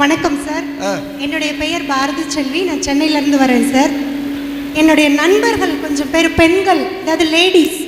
வணக்கம் சார். என்னுடைய பெயர் பாரதி செல்வி. நான் சென்னையில இருந்து வரேன் சார் என்னுடைய நண்பர்கள் கொஞ்சம் பேர் பெண்கள் அதாவது லேடிஸ்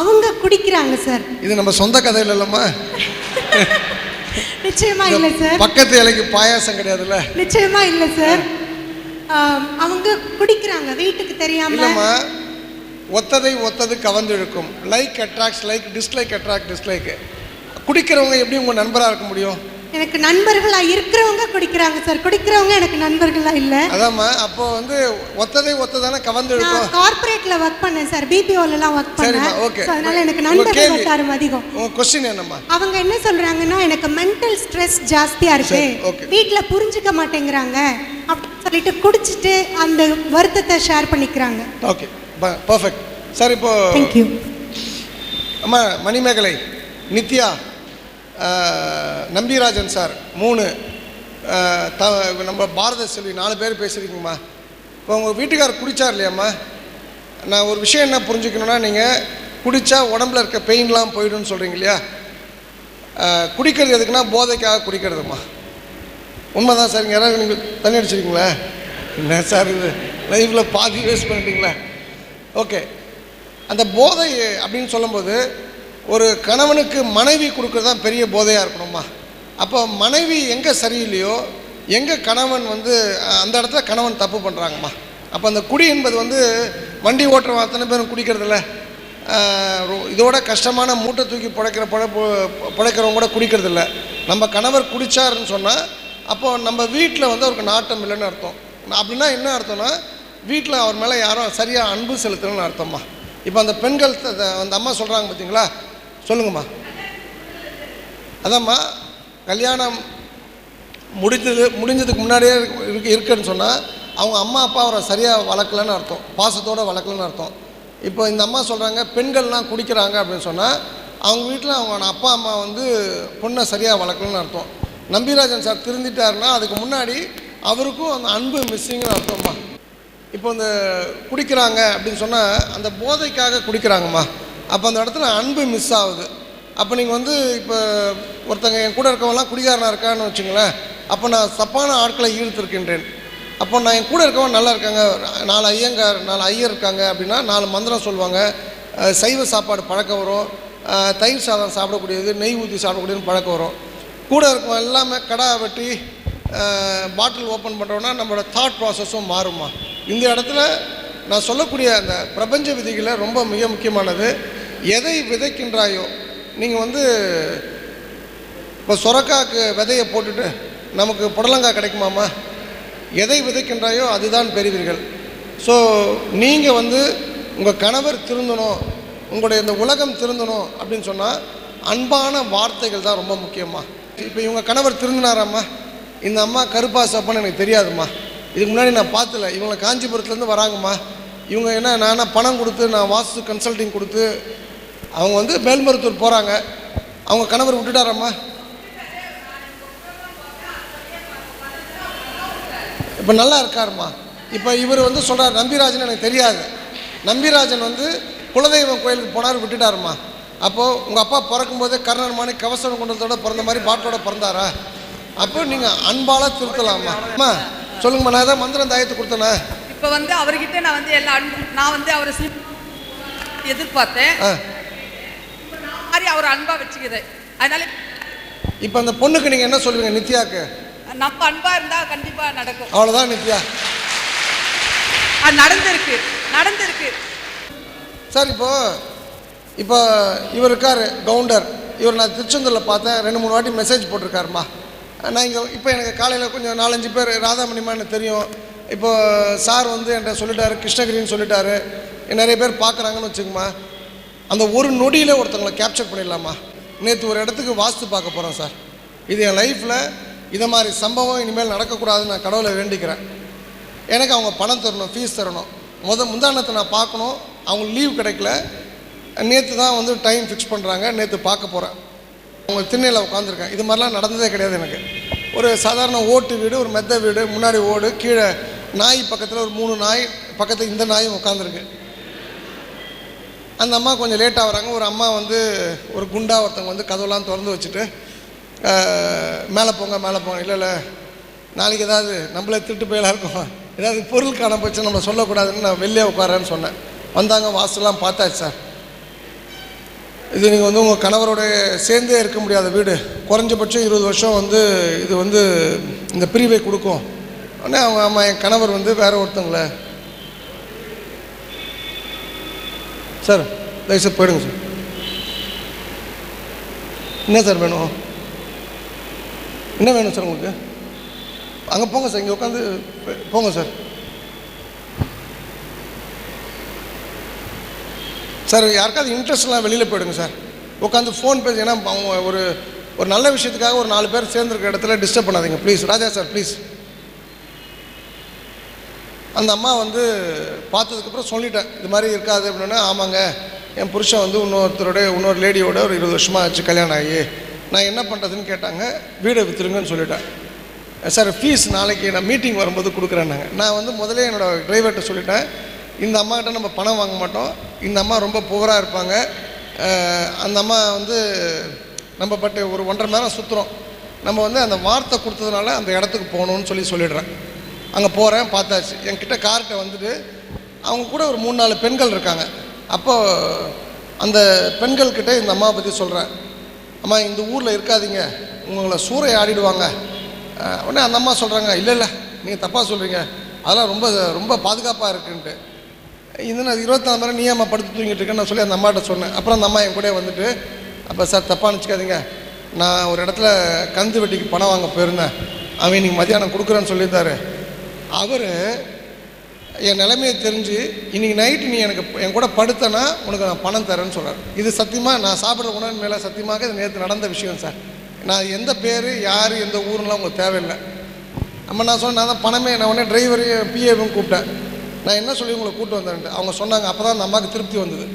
அவங்க குடிக்கிறாங்க சார் இது நம்ம சொந்த கதையில் இல்லைம்மா. நிச்சயமா இல்லை சார் பக்கத்து இலைக்கு பாயாசம் கிடையாதுல்ல? நிச்சயமா இல்லை சார் அவங்க குடிக்கிறாங்க வீட்டுக்கு தெரியாம. ஒத்ததை ஒத்தது கவர்ந்து இழுக்கும் like attracts like dislike attract dislike குடிக்கிறவங்க எப்படி உங்கள் நண்பராக இருக்க முடியும்? எனக்கு நண்பர்களா இருக்கிறவங்க குடிக்கிறாங்க சார். குடிக்கிறவங்க எனக்கு நண்பர்களா இல்ல. அதாம்மா அப்போ வந்து ஒத்ததை ஒத்ததானே கவர்ந்து நான் இழுக்கும் கார்ப்பரேட்ல ஒர்க் பண்ணேன் சார். பிபிஓல எல்லாம் ஒர்க் சரிம்மா பண்ணேன் ஓகே So, அதனால எனக்கு நண்பர்கள் கேள்வி. வட்டாரம் அதிகம். உங்கள் கொஸ்டின் என்னம்மா? அவங்க என்ன சொல்றாங்கன்னா எனக்கு மென்டல் ஸ்ட்ரெஸ் ஜாஸ்தியா இருக்கு. சரி, okay. வீட்ல புரிஞ்சுக்க மாட்டேங்கிறாங்க. அப்படின்னு சொல்லிட்டு குடிச்சிட்டு அந்த வருத்தத்தை ஷேர் பண்ணிக்கிறாங்க. ஓகே பர்ஃபெக்ட் சார் இப்போ தேங்க்யூ அம்மா மணிமேகலை நித்யா நம்பிராஜன் சார் மூணு. த நம்ம பாரத செல்வி நாலு பேர் பேசுகிறீங்கம்மா இப்போ உங்கள் வீட்டுக்காரர் குடித்தார் இல்லையாம்மா? நான் ஒரு விஷயம் என்ன புரிஞ்சுக்கணுன்னா நீங்கள் குடித்தா உடம்புல இருக்க பெயின்லாம் போயிடும்னு சொல்கிறீங்க இல்லையா? குடிக்கிறது எதுக்குன்னா போதைக்காக குடிக்கிறதும்மா. உண்மைதான் சார் இங்கே யாராவது நீங்கள் தண்ணி அடிச்சிருக்கீங்களா? என்ன சார் இது? லைஃப்பில் பாதி வேஸ்ட் பண்ணிட்டீங்களா? ஓகே அந்த போதை அப்படின்னு சொல்லும்போது ஒரு கணவனுக்கு மனைவி கொடுக்குறது தான் பெரிய போதையாக இருக்கணுமா? அப்போ மனைவி எங்கே சரியில்லையோ எங்கே கணவன் வந்து அந்த இடத்துல கணவன் தப்பு பண்ணுறாங்கம்மா அப்போ அந்த குடி என்பது வந்து வண்டி ஓட்டுறவன் அத்தனை பேரும் குடிக்கிறதில்ல. இதோட கஷ்டமான மூட்டை தூக்கி பிழைக்கிற பிழைப்பு பிழைக்கிறவங்க கூட குடிக்கிறதில்ல. நம்ம கணவர் குடித்தாருன்னு சொன்னால் அப்போ நம்ம வீட்டில் வந்து அவருக்கு நாட்டம் இல்லைன்னு அர்த்தம். அப்படின்னா என்ன அர்த்தம்னா வீட்டில் அவர் மேலே யாரும் சரியாக அன்பு செலுத்தணும்னு அர்த்தம்மா. இப்போ அந்த பெண்கள் அந்த அம்மா சொல்கிறாங்க பார்த்தீங்களா சொல்லுங்கம்மா. அதாம்மா கல்யாணம் முடிஞ்சது முடிஞ்சதுக்கு முன்னாடியே இருக்கு இருக்குன்னு சொன்னால் அவங்க அம்மா அப்பா அவரை சரியாக வளர்க்கலன்னு அர்த்தம். பாசத்தோடு வளர்க்கலன்னு அர்த்தம். இப்போ இந்த அம்மா சொல்கிறாங்க பெண்கள்லாம் குடிக்கிறாங்க அப்படின்னு சொன்னால் அவங்க வீட்டில் அவங்க அப்பா அம்மா வந்து பொண்ணை சரியாக வளர்க்கலன்னு அர்த்தம். நம்பிராஜன் சார் திருந்திட்டாருன்னா அதுக்கு முன்னாடி அவருக்கும் அந்த அன்பு மிஸ்ஸிங்னு அர்த்தம்மா. இப்போ இந்த குடிக்கிறாங்க அப்படின்னு சொன்னால் அந்த போதைக்காக குடிக்கிறாங்கம்மா. அப்போ அந்த இடத்துல அன்பு மிஸ் ஆகுது. அப்போ நீங்கள் வந்து இப்போ ஒருத்தங்க என் கூட இருக்கவங்களாம் குடிகாரனாக இருக்கான்னு வச்சுங்களேன் அப்போ நான் தப்பான ஆட்களை ஈர்த்திருக்கின்றேன். அப்போ நான் என் கூட இருக்கவங்க நல்லா இருக்காங்க நாலு ஐயங்கார் நாலு ஐயர் இருக்காங்க அப்படின்னா நாலு மந்திரம் சொல்லுவாங்க. சைவ சாப்பாடு பழக்கம் வரும். தயிர் சாதம் சாப்பிடக்கூடியது நெய் ஊற்றி சாப்பிடக்கூடியதுன்னு பழக்கம் வரும். கூட இருக்கவங்க எல்லாமே கடா வெட்டி பாட்டில் ஓப்பன் பண்ணுறோன்னா நம்மளோட தாட் ப்ராசஸும் மாறுமா இந்த இடத்துல நான் சொல்லக்கூடிய அந்த பிரபஞ்ச விதிகளை ரொம்ப மிக முக்கியமானது. எதை விதைக்கின்றாயோ நீங்கள் வந்து இப்போ சொரக்காக்கு விதையை போட்டுட்டு நமக்கு புடலங்காய் கிடைக்குமாம்மா எதை விதைக்கின்றாயோ அதுதான் பெறுவீர்கள். ஸோ நீங்கள் வந்து உங்கள் கணவர் திருந்தணும் உங்களுடைய இந்த உலகம் திருந்தணும் அப்படின்னு சொன்னால் அன்பான வார்த்தைகள் தான் ரொம்ப முக்கியமாக இப்போ இவங்க கணவர் திருந்தினாராம்மா? இந்த அம்மா கருப்பா சப்பான்னு எனக்கு தெரியாதும்மா. இதுக்கு முன்னாடி நான் பார்த்தல இவங்களை காஞ்சிபுரத்துலேருந்து வராங்கம்மா. இவங்க என்ன நான் என்ன பணம் கொடுத்து நான் வாஸ்து கன்சல்டிங் கொடுத்து அவங்க வந்து மேல்மருத்தூர் போகிறாங்க அவங்க கணவர் விட்டுட்டாராம்மா? இப்போ நல்லா இருக்காருமா இப்போ இவர் வந்து சொல்கிறார் நம்பிராஜன் எனக்கு தெரியாது. நம்பிராஜன் வந்து குலதெய்வம் கோயிலுக்கு போனார் விட்டுட்டாருமா அப்போது உங்கள் அப்பா பிறக்கும் போதே கர்ணன் மாணி கவசம் கொண்டதோட பிறந்த மாதிரி பாட்டோட பிறந்தாரா? அப்போ நீங்கள் அன்பால திருத்தலாமா அம்மா சொல்லுங்கம்மா நான் ஏதாவது மந்திரம் தாயத்தை கொடுத்தேனே? இப்போ வந்து அவர்கிட்ட நான் வந்து எல்லா அன்பு நான் வந்து அவரை எதிர்பார்த்தேன். மாதிரி அவர் அன்பா வச்சுக்கிறேன் அதனால இப்போ அந்த பொண்ணுக்கு நீங்கள் என்ன சொல்லுவீங்க நித்யாக்கு? நம்ம அன்பா இருந்தா கண்டிப்பா நடக்கும். அவ்வளோதான் நித்யா. அது நடந்திருக்கு. நடந்திருக்கு. சார் இப்போ இப்போ இவர் இருக்கார் கவுண்டர். இவர் நான் திருச்செந்தூரில் பார்த்தேன். ரெண்டு மூணு வாட்டி மெசேஜ் போட்டிருக்காருமா. நான் இங்கே இப்போ எனக்கு காலையில் கொஞ்சம் நாலஞ்சு பேர் ராதாமணிமா எனக்கு தெரியும். இப்போ சார் வந்து என்கிட்ட சொல்லிட்டாரு கிருஷ்ணகிரின்னு சொல்லிட்டாரு. நிறைய பேர் பார்க்குறாங்கன்னு வச்சுக்கோமா. அந்த ஒரு நொடியில் ஒருத்தவங்களை கேப்சர் பண்ணிடலாமா? நேற்று ஒரு இடத்துக்கு வாஸ்து பார்க்க போகிறோம் சார். இது என் லைஃப்பில் இதை மாதிரி சம்பவம் இனிமேல் நடக்கக்கூடாதுன்னு நான் கடவுளை வேண்டிக்கிறேன். எனக்கு அவங்க பணம் தரணும் ஃபீஸ் தரணும். முத முந்தானத்தை நான் பார்க்கணும். அவங்களுக்கு லீவ் கிடைக்கல. நேற்று தான் வந்து டைம் ஃபிக்ஸ் பண்ணுறாங்க நேற்று பார்க்க போகிறேன் அவங்க திண்ணையில் உட்காந்துருக்கேன் இது மாதிரிலாம் நடந்ததே கிடையாது எனக்கு. ஒரு சாதாரண ஓட்டு வீடு ஒரு மெத்த வீடு முன்னாடி ஓடு கீழே நாய் பக்கத்தில் ஒரு மூணு நாய் பக்கத்தில் இந்த நாயும் உட்காந்துருக்கு அந்த அம்மா கொஞ்சம் லேட்டாக வராங்க. ஒரு அம்மா வந்து ஒரு குண்டா ஒருத்தவங்க வந்து கதவுலாம் திறந்து வச்சுட்டு மேலே போங்க மேலே போங்க. இல்லை இல்லை நாளைக்கு ஏதாவது நம்மளே திருட்டு போயெல்லாம் இருக்கும். ஏதாவது பொருள் காண போச்சு நம்ம சொல்லக்கூடாதுன்னு நான் வெளியே உட்காரேன்னு சொன்னேன். வந்தாங்க வாசலாம் பார்த்தாச்சு சார். இது நீங்கள் வந்து உங்கள் கணவரோட சேர்ந்தே இருக்க முடியாத வீடு. குறைஞ்சபட்சம் இருபது வருஷம் வந்து இது வந்து இந்த பிரிவை கொடுக்கும். உடனே அவங்க ஆமாம் என் கணவர் வந்து வேற ஒருத்தங்களை சார் தயவுசெய்து போயிடுங்க சார். என்ன சார் வேணும்? என்ன வேணும் சார் உங்களுக்கு? அங்கே போங்க சார் இங்கே உட்காந்து போங்க சார். சார் யாருக்காவது இன்ட்ரெஸ்ட்லாம் வெளியில் போயிடுங்க சார். உட்காந்து ஃபோன் பேசி ஏன்னா அவங்க ஒரு ஒரு நல்ல விஷயத்துக்காக ஒரு நாலு பேர் சேர்ந்துருக்க இடத்துல டிஸ்டர்ப் பண்ணாதீங்க ப்ளீஸ் ராஜா சார் ப்ளீஸ் அந்த அம்மா வந்து பார்த்ததுக்கப்புறம் சொல்லிட்டேன் இது மாதிரி இருக்காது அப்படின்னா ஆமாங்க என் புருஷன் வந்து இன்னொருத்தரோட இன்னொரு லேடியோட ஒரு இருபது வருஷமாக ஆச்சு கல்யாணம் ஆகி. நான் என்ன பண்ணுறதுன்னு கேட்டாங்க வீடை விற்றுருங்கன்னு சொல்லிட்டேன். சார் ஃபீஸ் நாளைக்கு நான் மீட்டிங் வரும்போது கொடுக்குறேன்னாங்க. நான் வந்து முதல்ல என்னோடய டிரைவர்கிட்ட சொல்லிட்டேன் இந்த அம்மாக்கிட்ட நம்ம பணம் வாங்க மாட்டோம். இந்த அம்மா ரொம்ப புவராக இருப்பாங்க. அந்த அம்மா வந்து நம்ம பட்டு ஒரு ஒன்றரை மணி நேரம் சுற்றுறோம் நம்ம வந்து அந்த வார்த்தை கொடுத்ததுனால அந்த இடத்துக்கு போகணும்னு சொல்லி சொல்லிடுறேன். அங்கே போகிறேன் பார்த்தாச்சு. என்கிட்ட கார்கிட்ட வந்துட்டு அவங்க கூட ஒரு மூணு நாலு பெண்கள் இருக்காங்க. அப்போ அந்த பெண்கள்கிட்ட இந்த அம்மாவை பற்றி சொல்கிறேன் அம்மா இந்த ஊரில் இருக்காதீங்க. உங்களை சூறை ஆடிடுவாங்க. உடனே அந்த அம்மா சொல்கிறாங்க இல்லை இல்லை. நீங்கள் தப்பாக சொல்கிறீங்க அதெல்லாம் ரொம்ப ரொம்ப பாதுகாப்பாக இருக்குன்ட்டு. இது நான் இருபத்தாறு மணி நீ அம்மா படுத்து தூங்கிட்டு இருக்கேன்னு நான் சொல்லி அந்த அம்மாட்ட சொன்னேன். அப்புறம் அந்த அம்மா என் கூட வந்துட்டு அப்போ சார் தப்பாக நினச்சிக்காதீங்க. நான் ஒரு இடத்துல கந்து வெட்டிக்கு பணம் வாங்க போயிருந்தேன். அவன் இன்றைக்கி மத்தியானம் கொடுக்குறேன்னு சொல்லியிருந்தாரு. அவர் என் நிலைமையை தெரிஞ்சு இன்றைக்கி நைட்டு நீ எனக்கு என் கூட படுத்தனா உனக்கு நான் பணம் தரேன்னு சொல்கிறார் இது சத்தியமாக நான் சாப்பிட்ற உணவு மேலே சத்தியமாக இது நேற்று நடந்த விஷயம் சார். நான் எந்த பேர் யார் எந்த ஊர்லாம் உங்களுக்கு தேவையில்லை. நம்ம நான் சொன்னேன் நான் தான் பணமே நான் உடனே டிரைவரையும் பிஏவும் கூப்பிட்டேன். நான் என்ன சொல்லி உங்களை கூப்பிட்டு வந்தேன்ட்டு அவங்க சொன்னாங்க அப்போ தான் அந்த அம்மாவுக்கு திருப்தி வந்தது.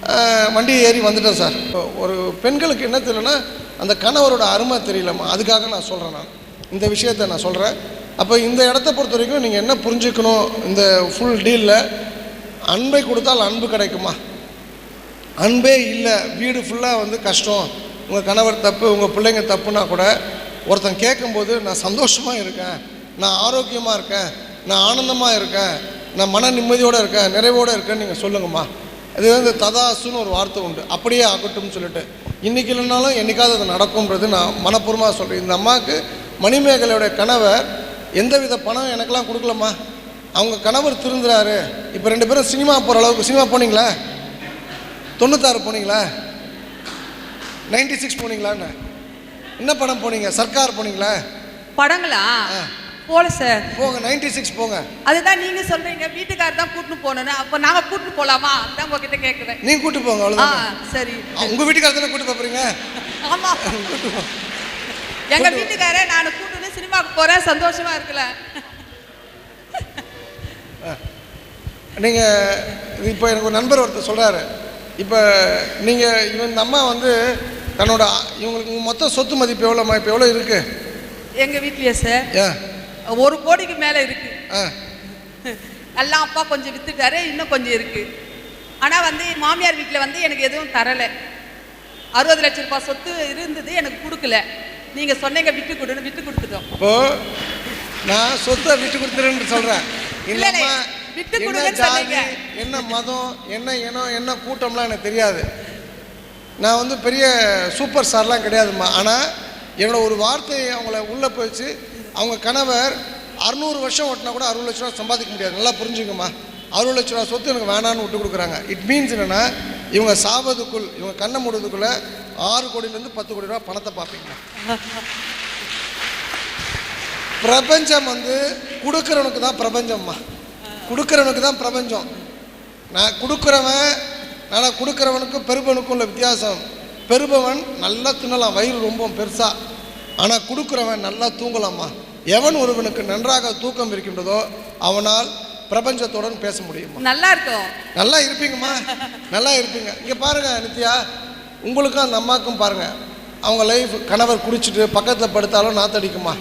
வண்டியை வண்டி ஏறி வந்துட்டேன் சார். ஒரு பெண்களுக்கு என்ன தெரியலன்னா அந்த கணவரோட அருமை தெரியலம்மா. அதுக்காக நான் சொல்கிறேன் நான். இந்த விஷயத்தை நான் சொல்கிறேன் அப்போ இந்த இடத்த பொறுத்த வரைக்கும் நீங்கள் என்ன புரிஞ்சுக்கணும் இந்த ஃபுல் டீலில் அன்பை கொடுத்தால் அன்பு கிடைக்குமா? அன்பே இல்லை வீடு ஃபுல்லாக வந்து கஷ்டம். உங்கள் கணவர் தப்பு உங்கள் பிள்ளைங்க தப்புனா கூட ஒருத்தன் கேட்கும்போது நான் சந்தோஷமாக இருக்கேன் நான் ஆரோக்கியமாக இருக்கேன் நான் ஆனந்தமாக இருக்கேன் நான் மன நிம்மதியோடு இருக்கேன் நிறைவோடு இருக்கேன்னு நீங்கள் சொல்லுங்கம்மா. இது வந்து ததாசுன்னு ஒரு வார்த்தை உண்டு. அப்படியே ஆகட்டும்னு சொல்லிட்டு. இன்றைக்கி இல்லைனாலும் என்றைக்காவது அது நடக்கும்ன்றது நான் மனப்பூர்வமாக சொல்கிறேன் இந்த அம்மாவுக்கு மணிமேகலையோட கணவர் எந்தவித பணம் எனக்கெல்லாம் கொடுக்கலம்மா. அவங்க கணவர் திருந்துறாரு. இப்போ ரெண்டு பேரும் சினிமா போகிற அளவுக்கு சினிமா போனீங்களா? தொண்ணூத்தாறு போனீங்களா? நைன்டி சிக்ஸ் போனீங்களான்னு. என்ன படம் போனீங்க? சர்க்கார் போனீங்களா? படங்களா. போல சார். போங்க நைன்டி சிக்ஸ் போங்க. அதுதான் நீங்க சொல்றீங்க. வீட்டுக்காரர் தான் கூட்டிட்டு போகணும்னு. அப்ப நாங்க கூட்டிட்டு போலாமா? அதான் உங்ககிட்ட கேக்குறேன். நீங்க கூட்டு போங்க ஆ அவ்வளோதான் சரி உங்க வீட்டுக்கார தானே கூட்டு போறீங்க? ஆமா. எங்க வீட்டுக்காரே நான் கூட்டுன்னு சினிமாவுக்கு போறேன் சந்தோஷமா இருக்கல. நீங்கள் இப்போ எனக்கு ஒரு நண்பர் ஒருத்தர் சொல்கிறாரு இப்போ நீங்கள் இவன் அம்மா வந்து தன்னோட இவங்களுக்கு மொத்த சொத்து மதிப்பு எவ்வளோம்மா? இப்போ எவ்வளோ இருக்கு? எங்க வீட்லயே சார். ஒரு கோடிக்கு மேல இருக்கு. ஆ. எல்லாம் அப்பா கொஞ்சம் வித்துட்டாரு இன்னும் கொஞ்சம் இருக்கு. ஆனா வந்து மாமியார் வீட்டில் வந்து எனக்கு எதுவும் தரல. அறுபது லட்ச ரூபாய் சொத்து இருந்தது எனக்கு கொடுக்கல. நீங்க சொன்னீங்க விட்டு கொடுன்னு விட்டு கொடுத்துட்டோம். இப்போ நான் சொத்தை விட்டு இல்ல, இல்ல, இல்லைம்மா விட்டு சொன்னீங்க. என்ன மதம் என்ன இனம் என்ன கூட்டம்லாம் எனக்கு தெரியாது. நான் வந்து பெரிய சூப்பர் ஸ்டார்லாம் கிடையாதும்மா. ஆனால் என்னோட ஒரு வார்த்தை அவங்கள உள்ளே போயிடுச்சு. அவங்க கணவர் அறுநூறு வருஷம் ஓட்டினா கூட அறுபது லட்ச ரூபா சம்பாதிக்க முடியாது. நல்லா புரிஞ்சுக்கம்மா அறுபது லட்ச ரூபா சொத்து எனக்கு வேணான்னு விட்டு கொடுக்குறாங்க. இட் மீன்ஸ் என்னென்னா இவங்க சாவதுக்குள் இவங்க கண்ணை மூடுறதுக்குள்ளே ஆறு கோடியிலேருந்து பத்து கோடி ரூபா பணத்தை பார்ப்பீங்க. பிரபஞ்சம் வந்து கொடுக்குறவனுக்கு தான் பிரபஞ்சம்மா. கொடுக்குறவனுக்கு தான் பிரபஞ்சம். நான் கொடுக்குறவன் நான் கொடுக்குறவனுக்கும் பெருபவனுக்கும் உள்ள வித்தியாசம். பெருபவன் நல்லா தின்னலாம் வயிறு ரொம்ப பெருசாக ஆனால் கொடுக்குறவன் நல்லா தூங்கலாமா எவன் ஒருவனுக்கு நன்றாக தூக்கம் இருக்கின்றதோ அவனால் பிரபஞ்சத்துடன் பேச முடியுமா? நல்லா இருக்கும். நல்லா இருப்பீங்கம்மா. நல்லா இருப்பீங்க. இங்கே பாருங்க நித்யா. உங்களுக்கும் அந்த அம்மாவுக்கும் பாருங்க. அவங்க லைஃப் கணவர் குடிச்சிட்டு பக்கத்தில் படுத்தாலும் நாத்தடிக்குமா?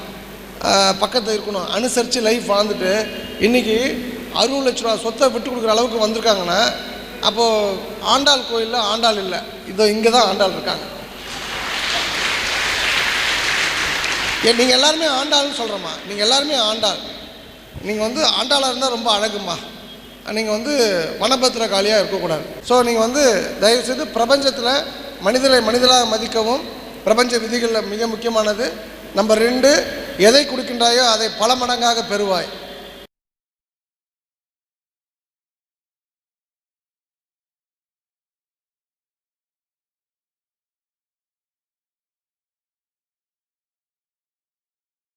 பக்கத்தில் இருக்கணும். அனுசரித்து லைஃப் வாழ்ந்துட்டு இன்னைக்கு அறுபது லட்ச ரூபா சொத்தை விட்டு கொடுக்குற அளவுக்கு வந்திருக்காங்கன்னா அப்போது ஆண்டாள் கோயிலில் ஆண்டாள் இல்லை. இதோ இங்கே தான் ஆண்டாள் இருக்காங்க. நீங்கள் எல்லாருமே ஆண்டாள்னு சொல்கிறேம்மா நீங்கள் எல்லாருமே ஆண்டாள். நீங்கள் வந்து ஆண்டாளாக இருந்தால் ரொம்ப அழகுமா? நீங்கள் வந்து வனபத்திர காலியாக இருக்கக்கூடாது. ஸோ நீங்கள் வந்து தயவுசெய்து பிரபஞ்சத்தில் மனிதரை மனிதராக மதிக்கவும் பிரபஞ்ச விதிகளில் மிக முக்கியமானது நம்பர் ரெண்டு எதை கொடுக்கின்றாயோ அதை பல மடங்காக பெறுவாய்.